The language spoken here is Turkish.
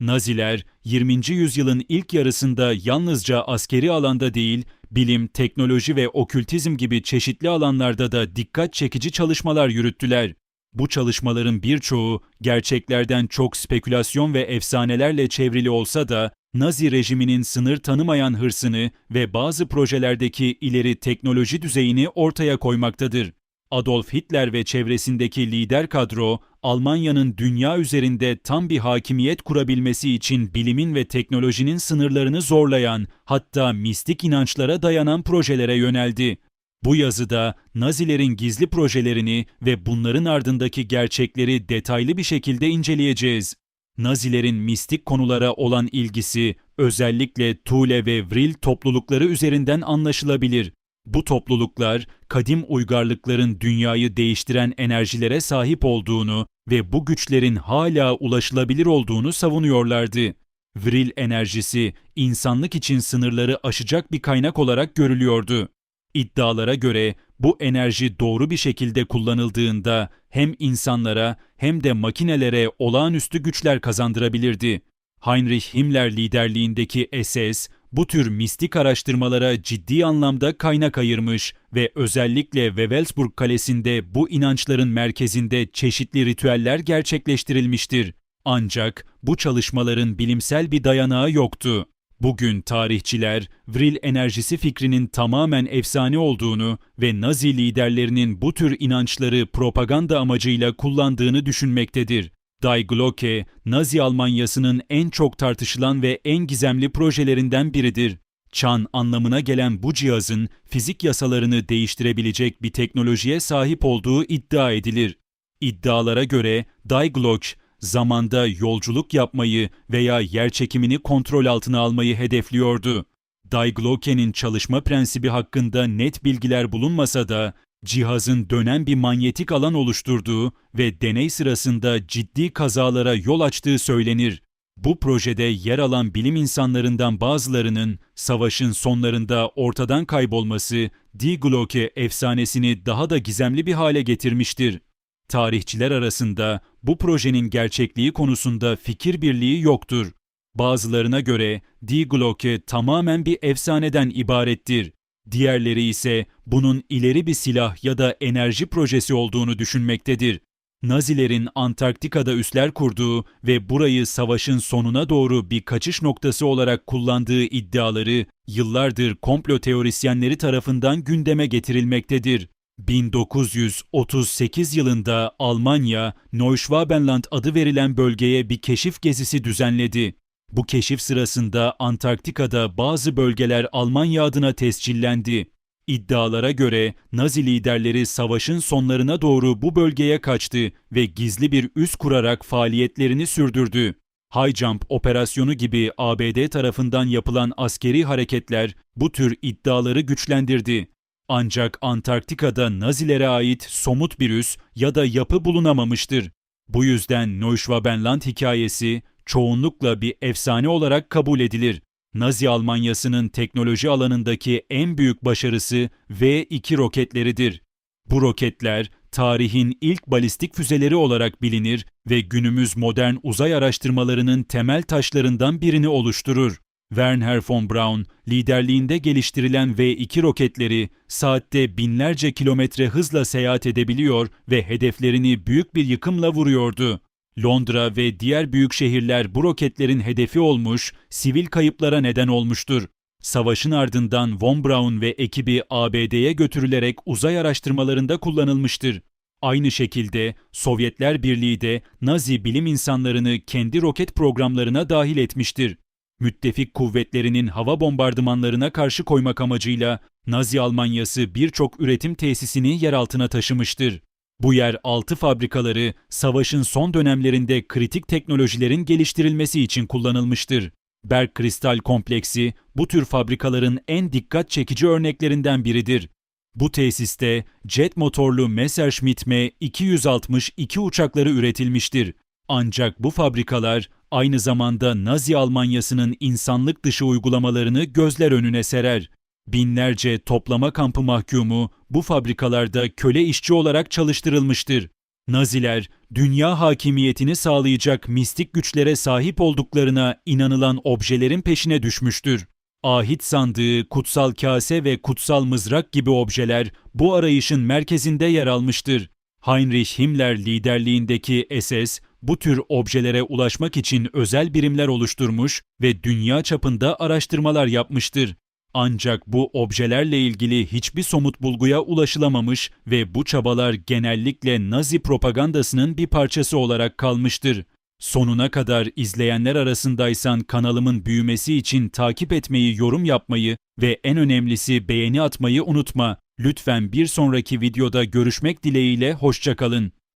Naziler 20. yüzyılın ilk yarısında yalnızca askeri alanda değil, bilim, teknoloji ve okültizm gibi çeşitli alanlarda da dikkat çekici çalışmalar yürüttüler. Bu çalışmaların birçoğu gerçeklerden çok spekülasyon ve efsanelerle çevrili olsa da Nazi rejiminin sınır tanımayan hırsını ve bazı projelerdeki ileri teknoloji düzeyini ortaya koymaktadır. Adolf Hitler ve çevresindeki lider kadro, Almanya'nın dünya üzerinde tam bir hakimiyet kurabilmesi için bilimin ve teknolojinin sınırlarını zorlayan, hatta mistik inançlara dayanan projelere yöneldi. Bu yazıda Nazilerin gizli projelerini ve bunların ardındaki gerçekleri detaylı bir şekilde inceleyeceğiz. Nazilerin mistik konulara olan ilgisi özellikle Thule ve Vril toplulukları üzerinden anlaşılabilir. Bu topluluklar kadim uygarlıkların dünyayı değiştiren enerjilere sahip olduğunu ve bu güçlerin hala ulaşılabilir olduğunu savunuyorlardı. Vril enerjisi insanlık için sınırları aşacak bir kaynak olarak görülüyordu. İddialara göre bu enerji doğru bir şekilde kullanıldığında hem insanlara hem de makinelere olağanüstü güçler kazandırabilirdi. Heinrich Himmler liderliğindeki SS bu tür mistik araştırmalara ciddi anlamda kaynak ayırmış ve özellikle Wewelsburg Kalesi'nde bu inançların merkezinde çeşitli ritüeller gerçekleştirilmiştir. Ancak bu çalışmaların bilimsel bir dayanağı yoktu. Bugün tarihçiler Vril enerjisi fikrinin tamamen efsane olduğunu ve Nazi liderlerinin bu tür inançları propaganda amacıyla kullandığını düşünmektedir. Die Glocke, Nazi Almanyası'nın en çok tartışılan ve en gizemli projelerinden biridir. Çan anlamına gelen bu cihazın fizik yasalarını değiştirebilecek bir teknolojiye sahip olduğu iddia edilir. İddialara göre Die Glocke, zamanda yolculuk yapmayı veya yer çekimini kontrol altına almayı hedefliyordu. Die Glocke'nin çalışma prensibi hakkında net bilgiler bulunmasa da cihazın dönen bir manyetik alan oluşturduğu ve deney sırasında ciddi kazalara yol açtığı söylenir. Bu projede yer alan bilim insanlarından bazılarının savaşın sonlarında ortadan kaybolması Die Glocke efsanesini daha da gizemli bir hale getirmiştir. Tarihçiler arasında bu projenin gerçekliği konusunda fikir birliği yoktur. Bazılarına göre Die Glocke tamamen bir efsaneden ibarettir. Diğerleri ise bunun ileri bir silah ya da enerji projesi olduğunu düşünmektedir. Nazilerin Antarktika'da üsler kurduğu ve burayı savaşın sonuna doğru bir kaçış noktası olarak kullandığı iddiaları yıllardır komplo teorisyenleri tarafından gündeme getirilmektedir. 1938 yılında Almanya, Neuschwabenland adı verilen bölgeye bir keşif gezisi düzenledi. Bu keşif sırasında Antarktika'da bazı bölgeler Almanya adına tescillendi. İddialara göre Nazi liderleri savaşın sonlarına doğru bu bölgeye kaçtı ve gizli bir üs kurarak faaliyetlerini sürdürdü. High Jump operasyonu gibi ABD tarafından yapılan askeri hareketler bu tür iddiaları güçlendirdi. Ancak Antarktika'da Nazilere ait somut bir üs ya da yapı bulunamamıştır. Bu yüzden Neuschwabenland hikayesi çoğunlukla bir efsane olarak kabul edilir. Nazi Almanyası'nın teknoloji alanındaki en büyük başarısı V-2 roketleridir. Bu roketler tarihin ilk balistik füzeleri olarak bilinir ve günümüz modern uzay araştırmalarının temel taşlarından birini oluşturur. Werner von Braun liderliğinde geliştirilen V-2 roketleri saatte binlerce kilometre hızla seyahat edebiliyor ve hedeflerini büyük bir yıkımla vuruyordu. Londra ve diğer büyük şehirler bu roketlerin hedefi olmuş, sivil kayıplara neden olmuştur. Savaşın ardından von Braun ve ekibi ABD'ye götürülerek uzay araştırmalarında kullanılmıştır. Aynı şekilde Sovyetler Birliği de Nazi bilim insanlarını kendi roket programlarına dahil etmiştir. Müttefik kuvvetlerinin hava bombardımanlarına karşı koymak amacıyla Nazi Almanyası birçok üretim tesisini yer altına taşımıştır. Bu yer altı fabrikaları savaşın son dönemlerinde kritik teknolojilerin geliştirilmesi için kullanılmıştır. Berg Kristal Kompleksi bu tür fabrikaların en dikkat çekici örneklerinden biridir. Bu tesiste jet motorlu Messerschmitt M262 uçakları üretilmiştir. Ancak bu fabrikalar aynı zamanda Nazi Almanyası'nın insanlık dışı uygulamalarını gözler önüne serer. Binlerce toplama kampı mahkumu bu fabrikalarda köle işçi olarak çalıştırılmıştır. Naziler, dünya hakimiyetini sağlayacak mistik güçlere sahip olduklarına inanılan objelerin peşine düşmüştür. Ahit sandığı, kutsal kase ve kutsal mızrak gibi objeler bu arayışın merkezinde yer almıştır. Heinrich Himmler liderliğindeki SS, bu tür objelere ulaşmak için özel birimler oluşturmuş ve dünya çapında araştırmalar yapmıştır. Ancak bu objelerle ilgili hiçbir somut bulguya ulaşılamamış ve bu çabalar genellikle Nazi propagandasının bir parçası olarak kalmıştır. Sonuna kadar izleyenler arasındaysan kanalımın büyümesi için takip etmeyi, yorum yapmayı ve en önemlisi beğeni atmayı unutma. Lütfen bir sonraki videoda görüşmek dileğiyle hoşçakalın.